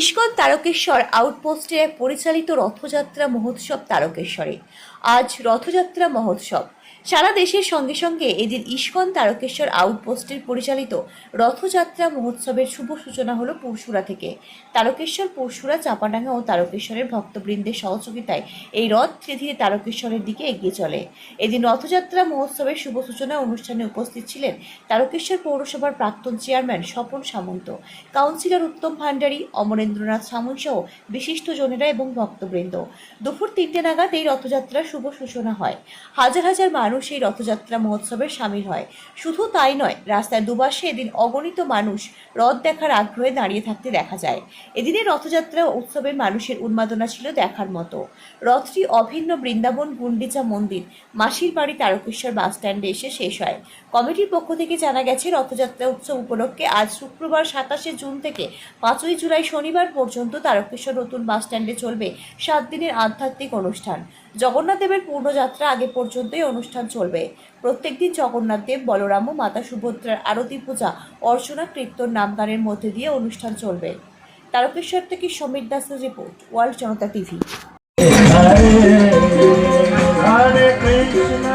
ISKCON Tarakeswar আউটপোস্টে পরিচালিত রথযাত্রা মহোৎসব তারকেশ্বরে। আজ রথযাত্রা মহোৎসব। সারা দেশের সঙ্গে সঙ্গে এদিন ইস্কন তারকেশ্বর আউটপোস্টের পরিচালিত রথযাত্রা মহোৎসবের শুভ সূচনা হলো পরশুরা থেকে। তারকেশ্বর, পরশুরা, চাপাডাঙ্গা ও তারকেশ্বরের ভক্তবৃন্দের সহযোগিতায় এই রথ ধীরে ধীরে তারকেশ্বরের দিকে এগিয়ে চলে। এদিন রথযাত্রা মহোৎসবের শুভ সূচনা অনুষ্ঠানে উপস্থিত ছিলেন তারকেশ্বর পৌরসভার প্রাক্তন চেয়ারম্যান স্বপন সামন্ত, কাউন্সিলর উত্তম ভান্ডারী অমরেন্দ্রনাথ সামল সহ বিশিষ্ট জনেরা এবং ভক্তবৃন্দ। দুপুর তিনটে নাগাদ এই রথযাত্রার শুভ সূচনা হয়। হাজার হাজার মানুষ এই রথযাত্রা মহোৎসবে সামিল হয়। শুধু তাই নয় রাস্তার দুপাশে এদিন অগণিত মানুষ রথ দেখার আগ্রহে দাঁড়িয়ে থাকতে দেখা যায়। এদিনে রথযাত্রা উৎসবে মানুষের উন্মাদনা ছিল দেখার মতো। রথটি অভিন্ন বৃন্দাবন, গুন্ডিচা মন্দির, মাসির বাড়ি, তারকেশ্বর বাস স্ট্যান্ডে এসে শেষ হয়। কমিটির পক্ষ থেকে জানা গেছে রথযাত্রা উৎসব উপলক্ষে আজ শুক্রবার সাতাশে জুন থেকে পাঁচই জুলাই শনিবার পর্যন্ত তারকেশ্বর নতুন বাস স্ট্যান্ডে চলবে সাত দিনের আধ্যাত্মিক অনুষ্ঠান। জগন্নাথ দেবের পূর্ণযাত্রা আগে পর্যন্তই অনুষ্ঠান চলবে। প্রত্যেকদিন জগন্নাথ দেব বলরাম ও মাতা সুভদ্রার আরতি পূজা অর্চনা কীর্তন নামগানের মধ্যে দিয়ে অনুষ্ঠান চলবে। তারকেশ্বর থেকে সমীর দাসের report world Janata TV. Hare Krishna, Hare Krishna,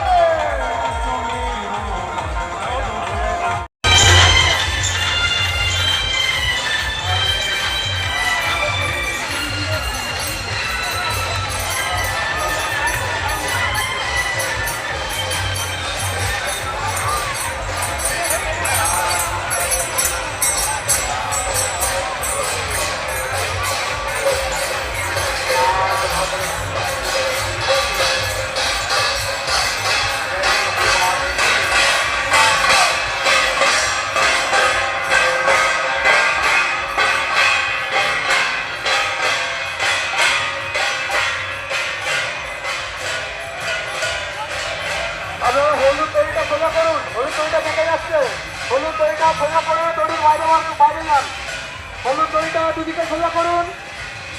তৈরিটা দেখা যাচ্ছে। সোজা করে তৈরির বাইরে বাইরে যান। হলুদ তৈরিটা দুদিকে সোজা করুন।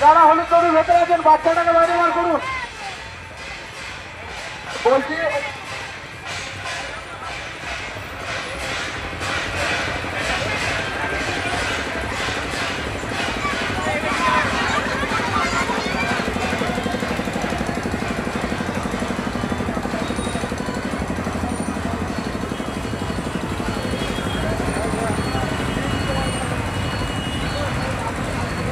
যারা হলুদ তৈরির ভেতরে আছেন, বাচ্চাটাকে বাইরে বার করুন। বলছি